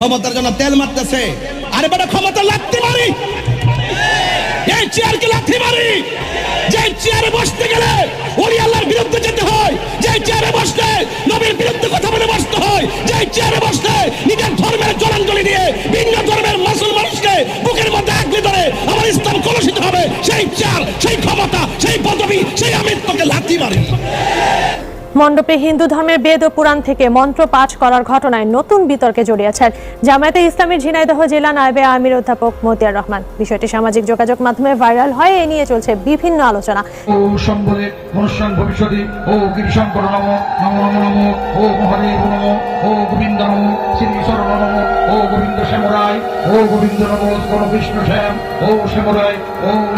ক্ষমতার জন্য তেল মারতেছে। আরে বেটা ক্ষমতা লাগতে মারি। এই লাথি চেয়ারে বসতে গেলে বিরুদ্ধে যেতে হয়। চেয়ারে নবীর বিরুদ্ধে কথা বলে বসতে হয়। চেয়ারে নিজের ধর্মের দিয়ে ধর্মের মুসল মানুষকে বুকের মধ্যে ধরে আমার ইসলাম কলুষিত হবে। সেই চেয়ার সেই ক্ষমতা, সেই পদবি, সেই আমিত্বকে লাথি মারি। মণ্ডপে হিন্দু ধর্মের বেদ ও পুরাণ থেকে মন্ত্র পাঠ করার ঘটনায় নতুন বিতর্কে জড়িয়েছেন জামায়াতে ইসলামের ঝিনাইদহ জেলা নায়েবে আমির অধ্যাপক মতিয়ার রহমান। বিষয়টি সামাজিক যোগাযোগ মাধ্যমে ভাইরাল হয়, এ নিয়ে চলছে বিভিন্ন আলোচনা। ও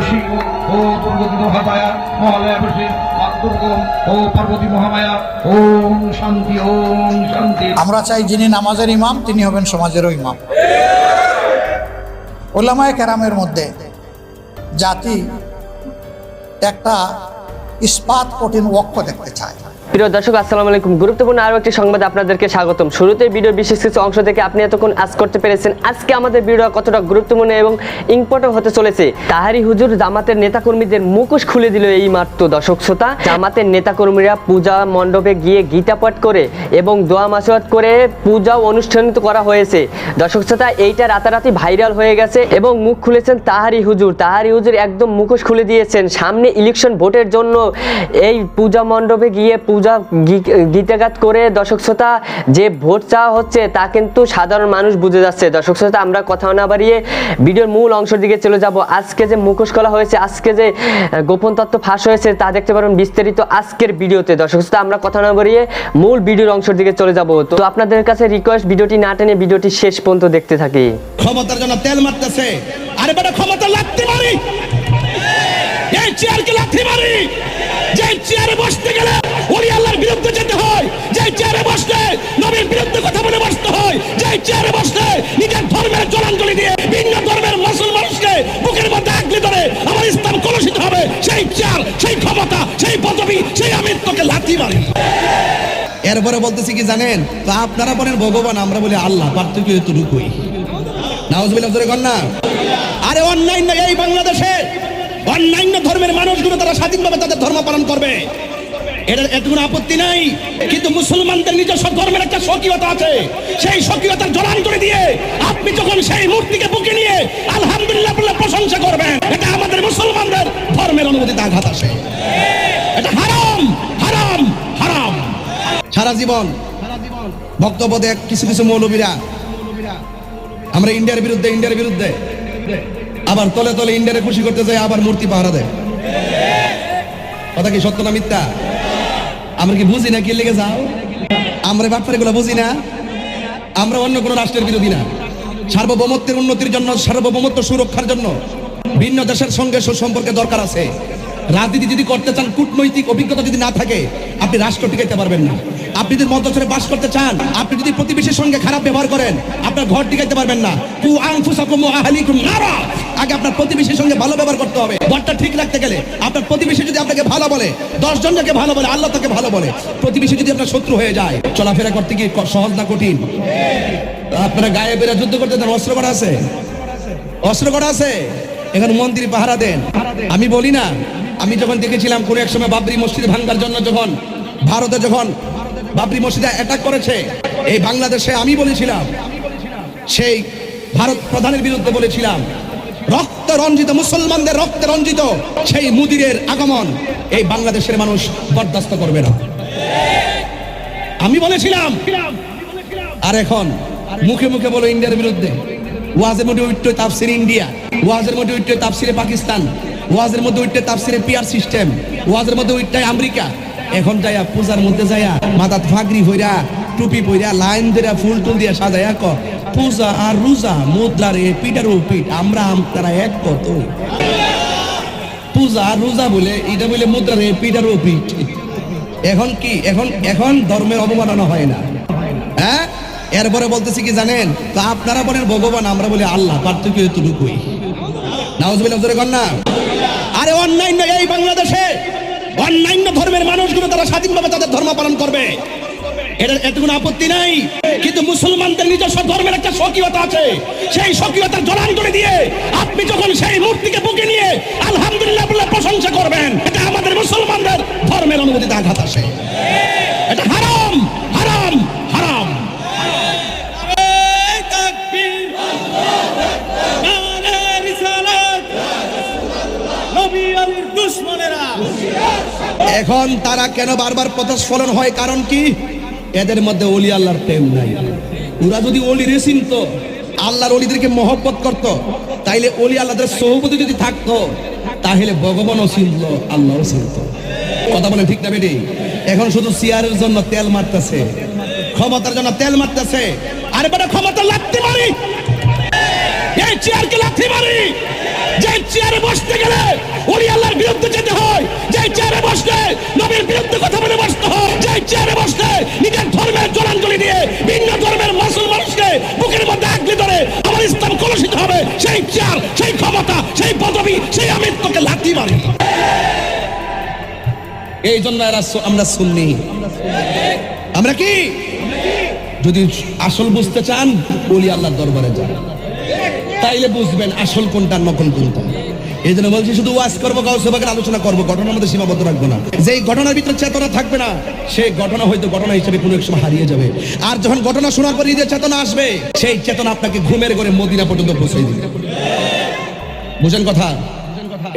শিব ও মহালয়া আমরা চাই যিনি নামাজের ইমাম, তিনি হবেন সমাজেরও ইমাম। ওলামায় কেরামের মধ্যে জাতি একটা ইস্পাত কঠিন ওক্ষ দেখতে চায়। প্রিয় দর্শক, আসসালামু আলাইকুম। গুরুত্বপূর্ণ আরও একটি সংবাদে আপনাদেরকে স্বাগতম। শুরুতে ভিডিও বিশেষ কিছু অংশ থেকে আপনি এতক্ষণ আজ করতে পেরেছেন। আজকে আমাদের ভিডিও কতটা গুরুত্বপূর্ণ এবং ইম্পর্টেন্ট হতে চলেছে তাহারি হুজুর জামাতের নেতাকর্মীদের মুখোশ খুলে দিল এই মাত্র দর্শক শ্রোতা। জামাতের নেতাকর্মীরা পূজা মণ্ডপে গিয়ে গীতা পাঠ করে এবং দোয়া মাসওয়াত করে পূজা অনুষ্ঠানিত করা হয়েছে। দর্শক শ্রোতা, এইটা রাতারাতি ভাইরাল হয়ে গেছে এবং মুখ খুলেছেন তাহারি হুজুর। তাহারি হুজুর একদম মুখোশ খুলে দিয়েছেন। সামনে ইলেকশন ভোটের জন্য এই পূজা মণ্ডপে গিয়ে পূজা গী- গীতাগাত করে দর্শক শ্রোতা যে ভোট চাওয়া হচ্ছে তা কিন্তু সাধারণ মানুষ বুঝে যাচ্ছে। দর্শক শ্রোতা, আমরা কথা না বাড়িয়ে ভিডিওর মূল অংশের দিকে চলে যাব। আজকে যে মুখোশ করা হয়েছে, আজকে যে গোপন তত্ত্ব ফাঁস হয়েছে তা দেখতে পারবেন বিস্তারিত আজকের ভিডিওতে। দর্শক শ্রোতা, আমরা কথা না বাড়িয়ে মূল ভিডিওর অংশের দিকে চলে যাব। তো আপনাদের কাছে রিকোয়েস্ট ভিডিওটি না টেনে ভিডিওটি শেষ পর্যন্ত দেখতে থাকি। ক্ষমতার জন্য তেল মারতেছে। আরে ক্ষমতা লাগতে মারি এই চেয়ারকে লাথি মারি। যে চেয়ারে বসতে গেলে ওলি আল্লাহর বিরুদ্ধে যেতে হয়। যে চেয়ারে বসলে নবীর বিরুদ্ধে কথা বলে বসতে হয়। যে চেয়ারে বসলে নিজের ধর্মের জলাঞ্জলি দিয়ে ভিন্ন ধর্মের মুসল মানুষকে বুকের মধ্যে আগলে ধরে আমার ইসলাম কলুষিত হবে। সেই চেয়ার সেই ক্ষমতা, সেই পদবি, সেই আমিত্বকে লাথি মারি। এরপরে বলতেছি কি জানেন? তো আপনারা বলেন ভগবান, আমরা বলি আল্লাহ, পার্থক্য এতটুকুই। জোরে কর না। আরে অন্যান্য এই বাংলাদেশে। অন্যান্য ধর্মের মানুষগুলো তারা স্বাধীনভাবে তাদের ধর্ম পালন করবে। এটা কোনো আপত্তি নাই। কিন্তু মুসলমানদের নিজস্ব ধর্মের একটা স্বকীয়তা আছে। সেই স্বকীয়তার জলাঞ্জলি দিয়ে আপনি যখন সেই মূর্তিকে বুকে নিয়ে আলহামদুলিল্লাহ বলে প্রশংসা করবেন, এটা আমাদের মুসলমানদের ধর্মের অনুমতিতে আঘাত আসে। এটা হারাম হারাম হারাম। সারা জীবন বক্তব্য দেয় কিছু কিছু মৌলবীরা। আমরা ইন্ডিয়ার বিরুদ্ধে ইন্ডিয়ার বিরুদ্ধে। আবার তলে তলে ইন্ডিয়ারে খুশি করতে যায়, আবার মূর্তি পাহারা দেয়। কথা কি সত্য না মিথ্যা? আমরা কি বুঝি না কি লেগে যাও? আমরা ব্যাপারে গুলো বুঝি না। আমরা অন্য কোনো রাষ্ট্রের বিরোধী না। সার্বভৌমত্বের উন্নতির জন্য, সার্বভৌমত্ব সুরক্ষার জন্য ভিন্ন দেশের সঙ্গে সুসম্পর্কে দরকার আছে। রাজনীতি যদি করতে চান, কূটনৈতিক অভিজ্ঞতা যদি না থাকে, আপনি রাষ্ট্র টিকাইতে পারবেন না। আপনি যদি মধ্যচরে বাস করতে চান, আপনি যদি প্রতিবেশীর সঙ্গে খারাপ ব্যবহার করেন, আপনার ঘর টিকাইতে পারবেন না। কু নারা। আগে আপনার প্রতিবেশীর সঙ্গে ভালো ব্যবহার করতে হবে। ঘরটা ঠিক রাখতে গেলে আপনার প্রতিবেশী যদি আপনাকে ভালো বলে দশ জনকে ভালো বলে, আল্লাহ তাকে ভালো বলে, প্রতিবেশী যদি আপনার শত্রু হয়ে যায়, চলাফেরা করতে কি সহজ না কঠিন? আপনারা গায়ে বেড়ে যুদ্ধ করতে দেন, অস্ত্র করা আছে? অস্ত্র করা আছে? এখানে মন্দির পাহারা দেন। আমি বলি না, আমি যখন দেখেছিলাম কোন এক সময় বাবরি মসজিদ ভাঙ্গার জন্য যখন, ভারতে যখন বাবরি মসজিদে অ্যাটাক করেছে। এই বাংলাদেশে আমি বলেছিলাম, সেই ভারত প্রধানের বিরুদ্ধে বলেছিলাম, রক্ত রঞ্জিত, মুসলমানদের রক্তে রঞ্জিত সেই মুদিরের আগমন এই বাংলাদেশের মানুষ বরদাস্ত করবে না। আমি বলেছিলাম, আর এখন মুখে মুখে বলো ইন্ডিয়ার বিরুদ্ধে। ওয়াজের মধ্যে উঠতে তাফসির ইন্ডিয়া, ওয়াজের মধ্যে উঠতে তাফসিরে পাকিস্তান, ওয়াজের মধ্যে উঠতে তাফসিরে পিয়ার সিস্টেম, ওয়াজের মধ্যে উঠতে আমেরিকা এখন যাইয়া পূজার মধ্যে যাইয়া মাথাত ফাগরি হইরা, টুপি পইরা, লাইন ধরে ফুল টুল দিয়া সাজাইয়া ক পূজা আর রোজা মুদ্রা রে পিটার ও পিট আমরা আমতারা এক কত পূজা আর রোজা বলে, এটা বলে মুদ্রা রে পিটার ও পিট এখন কি, এখন এখন ধর্মের অবমাননা হয় না। হ্যাঁ? এরপরে বলতেছি কি জানেন? তো আপনারা বলেন ভগবান, আমরা বলি আল্লাহ, পার্থক্য এতটুকুই। নাউজুবিল্লাহ, জোরে কর না। আরে অন্যান্য এই বাংলাদেশে অন্যান্য ধর্মের মানুষগুলো তারা স্বাধীনভাবে তাদের ধর্ম পালন করবে। এটা এতে কোনো আপত্তি নাই। কিন্তু মুসলমানদের নিজস্ব ধর্মের একটা স্বকীয়তা আছে। সেই স্বকীয়তার জলাঞ্জলি দিয়ে আপনি যখন সেই মূর্তিকে বুকে নিয়ে আলহামদুলিল্লাহ বলে প্রশংসা করবেন, এটা আমাদের মুসলমানদের ধর্মের অনুমতিতে আঘাত আসে। এখন তারা কেন বারবার প্রতিস্ফলন হয়? কারণ কি? এদের মধ্যে অলি আল্লাহর প্রেম নাই। ওরা যদি অলি রেসিনত আল্লাহর অলিদেরকে মহব্বত করত, তাইলে অলি আল্লাহদের সহপতি যদি থাকতো, তাহলে ভগবানও চিনত আল্লাহও চিনত কথা বলেন ঠিক না বেটি? এখন শুধু চেয়ারের জন্য তেল মারতেছে, ক্ষমতার জন্য তেল মারতেছে, আরে বেটা ক্ষমতা লাগতে মারি। এই চেয়ারকে লাথি মারি। যে চেয়ারে বসতে গেলে ওলি আল্লাহর বিরুদ্ধে যেতে হয় চেয়ারে বসলে নবীর বিরুদ্ধে কথা বলে বসতে হয়। যে চেয়ারে বসলে নিজের ধর্মের জলাঞ্জলি দিয়ে ভিন্ন ধর্মের মুসলমান মানুষকে বুকের মধ্যে আগলে ধরে আমার ইসলাম কলুষিত হবে, সেই চেয়ার, সেই ক্ষমতা, সেই পদবি, সেই আমিত্বকে লাথি মারি। এই জন্য আমরা শুননি আমরা কি? যদি আসল বুঝতে চান, বলি আল্লাহর দরবারে যান। তাইলে বুঝবেন আসল কোনটা নকল কোনটা। এই জন্য বলছি, শুধু ওয়াজ করব আলোচনা করব, ঘটনার মধ্যে সীমাবদ্ধ রাখব না। ঘটনার ভিতরে চেতনা থাকবে না ঘটনা হয়তো ঘটনা হিসেবে কোনো এক সময় হারিয়ে যাবে। আর যখন ঘটনা শোনার পর ঈদের চেতনা আসবে, সেই চেতনা আপনাকে ঘুমের করে মদিনা পর্যন্ত পৌঁছে দিবে। বুঝেন কথা?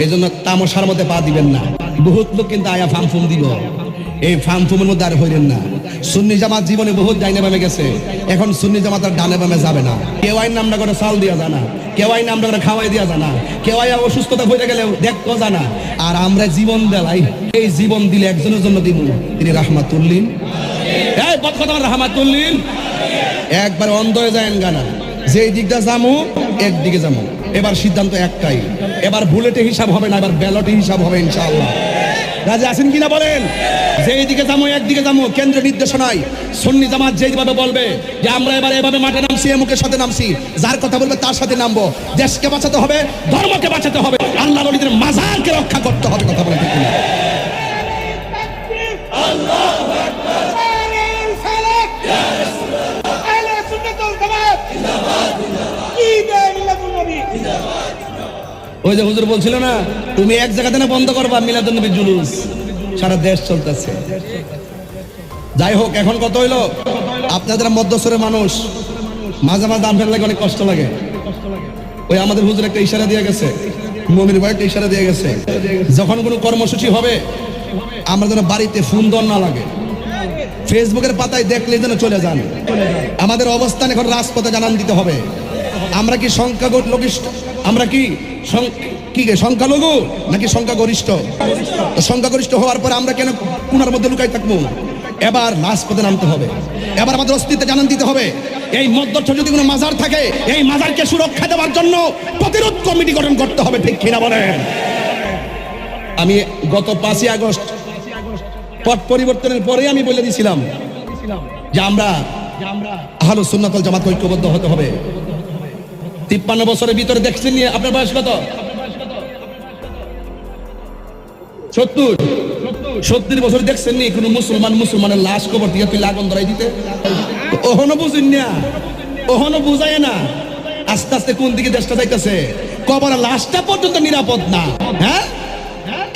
এই জন্য তামসার মধ্যে পা দিবেন না। বহুত লোক কিন্তু আয়া ফাম ফুম দিব। এই ফার্ম ফুমের মধ্যে আর হইলেন না। সুন্নি জামাত জীবনে বহুত ডাইনে বামে গেছে। এখন সুন্নি জামাত আর ডানে বামে যাবে না। কেউ আইন নামটা করে চাল দিয়া জানা। কেউ আইন নামটা করে খাওয়াই দিয়া জানা। কেউ আইন অসুস্থতা হয়ে গেলে দেখতো জানা। আর আমরা জীবন দেলাই। এই জীবন দিলে একজনের জন্য দিব তিনি রাহমাতুল্লিন এই পথ কথা রাহমাতুল্লিন একবার অন্ধ হয়ে যায় গানা। যেই দিকটা যামু, একদিকে যামু। এবার সিদ্ধান্ত একটাই। এবার বুলেটে হিসাব হবে না, এবার ব্যালটে হিসাব হবে ইনশাআল্লাহ। রাজা আছেন কিনা বলেন? যেই দিকে যাব একদিকে যাব কেন্দ্র নির্দেশনায় সন্নি জামাত যেইভাবে বলবে যে আমরা এবার এভাবে মাঠে নামছি এমুকের সাথে নামছি, যার কথা বলবে তার সাথে নামবো। দেশকে বাঁচাতে হবে, ধর্মকে বাঁচাতে হবে। আল্লাহ নদীদের মাজারকে রক্ষা করতে হবে, কথা বলে ওই যে হুজুর বলছিল না, তুমি এক জায়গাতে না বন্ধ করবা মিলাদুল নবী জুলুস। সারা দেশ চলতেছে। যাই হোক, এখন কত হইল? আপনাদের মধ্যস্বরের মানুষ, মাঝে মাঝে দাম ফেললে অনেক কষ্ট লাগে। ওই আমাদের হুজুর একটা ইশারা দিয়ে গেছে, মমির ভাই একটা ইশারা দিয়ে গেছে, যখন কোনো কর্মসূচি হবে, আমরা যেন বাড়িতে ফোন দর না লাগে। ফেসবুকের পাতায় দেখলে যেন চলে যান। আমাদের অবস্থান এখন রাজপথে জানান দিতে হবে। আমরা কি সংখ্যা সংখ্যাগরিষ্ঠ আমরা কি কি সংখ্যালঘু? নাকি সংখ্যাগরিষ্ঠ? সংখ্যাগরিষ্ঠ হওয়ার পর আমরা কেন কুনার মধ্যে লুকাই থাকব? এবার লাশ রাজপথে নামতে হবে। এবার আমাদের অস্তিত্ব জানান দিতে হবে। এই মধ্যস্থ যদি কোনো মাজার থাকে, এই মাজারকে সুরক্ষা দেওয়ার জন্য প্রতিরোধ কমিটি গঠন করতে হবে, ঠিক কিনা বলেন? আমি গত পাঁচই আগস্ট পট পরিবর্তনের পরে আমি বলে দিয়েছিলাম যে আমরা আহলো সুন্নাতল জামাত ঐক্যবদ্ধ হতে হবে। তিপ্পান্ন বছরের ভিতরে দেখছেন নিয়ে আপনার বয়স কত? সত্তর। সত্তর বছর দেখছেন নি কোন মুসলমান মুসলমানের লাশ কবর দিয়ে তুই লাগন ধরাই দিতে? ওহনো বুঝিন না। ওহনো বুঝায় না। আস্তে আস্তে কোন দিকে দেশটা যাইতেছে? কবর লাশটা পর্যন্ত নিরাপদ না। হ্যাঁ?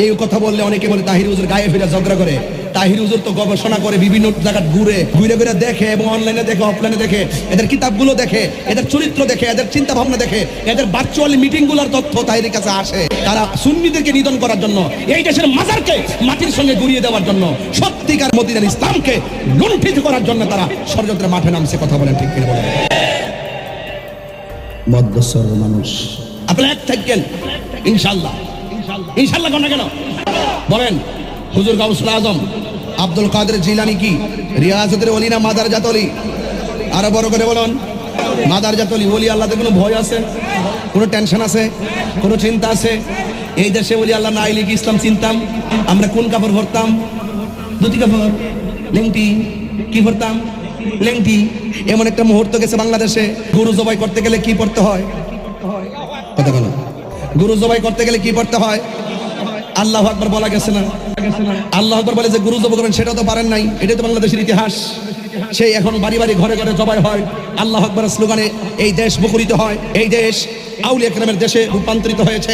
এই কথা বললে অনেকে বলে তাহির হুজুর গায়ে ফিরে ঝগড়া করে। তাহির হুজুর তো গবেষণা করে বিভিন্ন জায়গা ঘুরে ঘুরে ঘুরে দেখে এবং অনলাইনে দেখে অফলাইনে দেখে। এদের কিতাবগুলো দেখে এদের চরিত্র দেখে এদের চিন্তা ভাবনা দেখে এদের ভার্চুয়াল মিটিংগুলোর তথ্য তাহিরের কাছে আসে। তারা সুন্নিদেরকে নিধন করার জন্য এই দেশের মাজারকে মাটির সঙ্গে গুড়িয়ে দেওয়ার জন্য সত্যিকার মদিনার ইসলামকে লুণ্ঠিত করার জন্য তারা ষড়যন্ত্রের মাঠে নামছে কথা বলেন ঠিক কিনা বলেন। মানুষ। আপনারা এক থাকেন ইনশাল্লাহ ইনশাল্লাহ কেন কেন? বলেন, হুজুর গাউসুল আজম, আব্দুল কাদের জিলানি কি? রিয়াজতের অলি না মাদার জাত অলি? আরও বড় করে বলুন, মাদার জাত অলি অলি আল্লাহতে কোনো ভয় আছে? কোনো টেনশন আছে? কোনো চিন্তা আছে? এই দেশে অলি আল্লাহ না আইলে কি ইসলাম চিনতাম। আমরা কোন কাপড় ভরতাম ধুতি কাপড়, লেংটি, কি ভরতাম লেংটি। এমন একটা মুহূর্ত গেছে বাংলাদেশে। গরু জবাই করতে গেলে কি পড়তে হয়? কথা বলো গরু জবাই করতে গেলে কি পড়তে হয়? আল্লাহ আকবর বলা গেছে না। আল্লাহ আকবর বলে যে গুরু জব সেটা সেটাও তো পারেন নাই। এটাই তো বাংলাদেশের ইতিহাস। সেই এখন বাড়ি বাড়ি ঘরে ঘরে জবাই হয়। আল্লাহ আকবর স্লোগানে, এই দেশ মুখরিত হয়, এই দেশ আউলিয়া কেরামের দেশে রূপান্তরিত হয়েছে,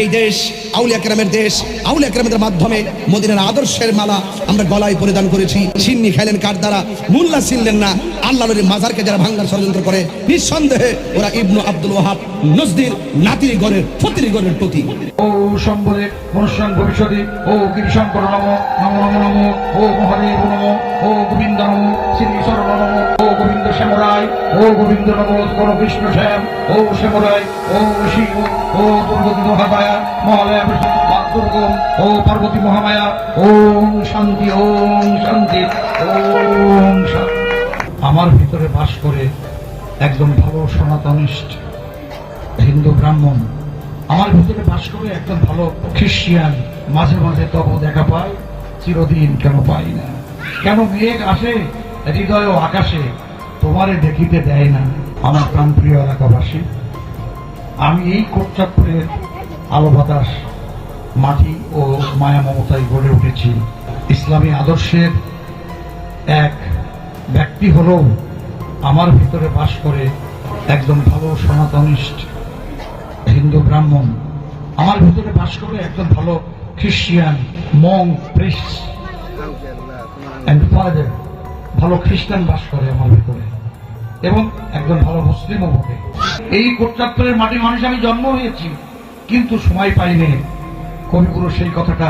এই দেশ আউলিয়া কেরামের দেশ, আউলিয়া কেরামের মাধ্যমে মদিনার আদর্শের মালা আমরা গলায় পরিধান করেছি। সিন্নি খাইলেন কার দ্বারা? মুল্লা ছিলেন না। আল্লাহ মাজারকে যারা ভাঙ্গার ষড়যন্ত্র করে, নিঃসন্দেহে ওরা ইবনু আব্দুল ওয়াহাব নজদির নাতির গণের ফতির গণের প্রতি। ও সম্বলে মনুষ্যান ভবিষ্যতে, ও নম নম নম নম, ও মহাদেব নম, ও গোবিন্দ নম ঈশ্বর নম ও গোবিন্দ শ্যামরায় ও গোবিন্দ নম কোন কৃষ্ণ শ্যাম ও শ্যামরায় ও শিব ও দুর্গতি মহামায়া মহালয়া দুর্গম ও পার্বতী মহামায়া ওম শান্তি ওম শান্তি ওম শান্তি আমার ভিতরে বাস করে একদম ভালো সনাতনিষ্ঠ হিন্দু ব্রাহ্মণ। আমার ভিতরে বাস করে একদম ভালো খ্রিস্টিয়ান মাঝে মাঝে তব দেখা পায় চিরদিন কেন পাই না? কেন মেঘ আসে? হৃদয় ও আকাশে তোমারে দেখিতে দেয় না, আমার প্রাণপ্রিয় এলাকাবাসী। আমি এই কোটচাঁদপুরের আলো বাতাস মাটি ও মায়া মমতায় গড়ে উঠেছি। ইসলামী আদর্শের এক ব্যক্তি হলেও আমার ভিতরে বাস করে একদম ভালো সনাতনিষ্ঠ হিন্দু ব্রাহ্মণ। আমার ভিতরে বাস করে একজন ভালো খ্রিস্টিয়ান, মং, প্রিস ফাদার ভালো খ্রিস্টান বাস করে আমার ভিতরে। এবং একজন ভালো মুসলিমও বটে। এই কোটচাত্তরের মাটির মানুষ আমি জন্ম হয়েছি, কিন্তু সময় পাইনি। কবিগুরু সেই কথাটা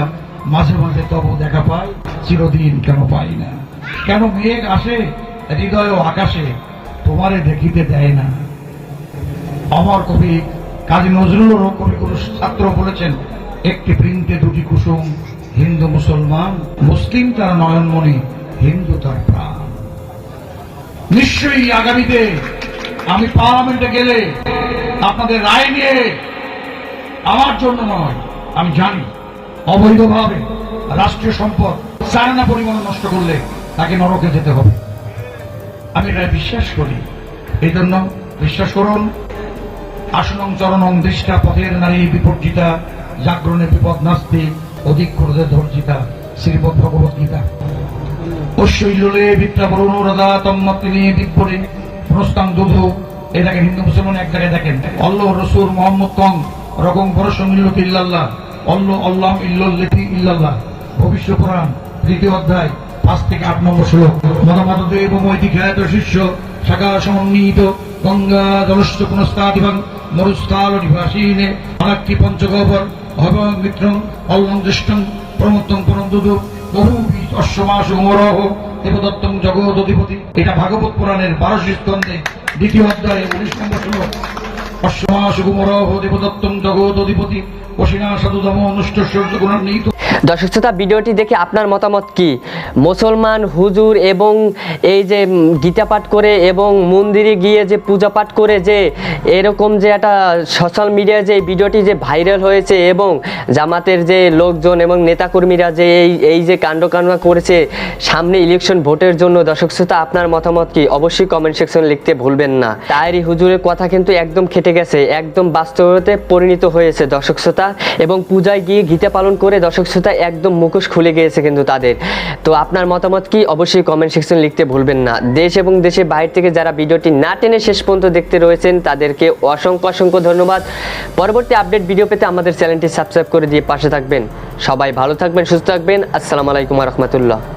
মাঝে মাঝে তব দেখা পায়, চিরদিন কেন পাই না। কেন মেঘ আসে, হৃদয় ও আকাশে, তোমারে দেখিতে দেয় না। অমর কবি কাজী নজরুলেরও কবিগুরু ছাত্র বলেছেন, একটি বৃন্তে দুটি কুসুম, হিন্দু মুসলমান, মুসলিম তার নয়নমণি, হিন্দু তার প্রাণ। নিশ্চয়ই আগামীতে আমি পার্লামেন্টে গেলে আপনাদের রায় নিয়ে আমার জন্য নয়, আমি জানি, অবৈধভাবে রাষ্ট্রীয় সম্পদ চায়না পরিমাণ নষ্ট করলে তাকে নরকে যেতে হবে। আমি এটা বিশ্বাস করি। এই জন্য বিশ্বাস করুন, আসনং চরণং দৃষ্টা পথের নারী বিপর্জিতা, জাগরণে বিপদ নাস্তি, অধিক ক্রোধে ধর্জিতা, শ্রীমদ ভগবত গীতা ভবিষ্য পুরাণ, তৃতীয় অধ্যায়, পাঁচ থেকে আট নম্বর শ্লোক। মদামত দেব শিষ্য শাখা সমন্বিত, গঙ্গা জলশ্চ পুনস্তাদিবাং মরুস্থাল নিবাসীনে অনাক্ষি পঞ্চগবর ভগবান মিত্রং অল্লং জ্যেষ্ঠং প্রমত্তং পরম বহু অশ্বমাস উমরহ, দেবদত্তং জগৎ অধিপতি এটা ভাগবত পুরাণের বারোশি স্কন্ধে দ্বিতীয় অধ্যায়ে উনিশ নম্বর অশ্বমাস উমরহ দেবদত্তম জগৎ অধিপতি দর্শক শ্রোতা, ভিডিওটি দেখে আপনার মতামত কি? মুসলমান, হুজুর এবং এই যে গীতা পাঠ করে এবং মন্দিরে গিয়ে যে পূজা পাঠ করে যে এরকম যে একটা সোশ্যাল মিডিয়ায় যে ভিডিওটি যে ভাইরাল হয়েছে এবং জামাতের যে লোকজন এবং নেতাকর্মীরা যে এই এই যে কাণ্ড কাণ্ড করেছে সামনে ইলেকশন ভোটের জন্য, দর্শক শ্রোতা, আপনার মতামত কি? অবশ্যই কমেন্ট সেকশন লিখতে ভুলবেন না। তাইরি হুজুরের কথা কিন্তু একদম খেটে গেছে, একদম বাস্তবতে পরিণত হয়েছে, দর্শক শ্রোতা এবং পূজায় গিয়ে গীতা পালন করে দর্শক শ্রোতা একদম মুখোশ খুলে গিয়েছে কিন্তু তাদের। তো আপনার মতামত কি? অবশ্যই কমেন্ট সেকশন লিখতে ভুলবেন না। দেশ এবং দেশের বাইরে থেকে যারা ভিডিওটি না টেনে শেষ পর্যন্ত দেখতে রয়েছেন, তাদেরকে অসংখ্য অসংখ্য ধন্যবাদ। পরবর্তী আপডেট ভিডিও পেতে আমাদের চ্যানেলটি সাবস্ক্রাইব করে দিয়ে পাশে থাকবেন। সবাই ভালো থাকবেন, সুস্থ থাকবেন। আসসালামু আলাইকুম রহমতুল্লাহ।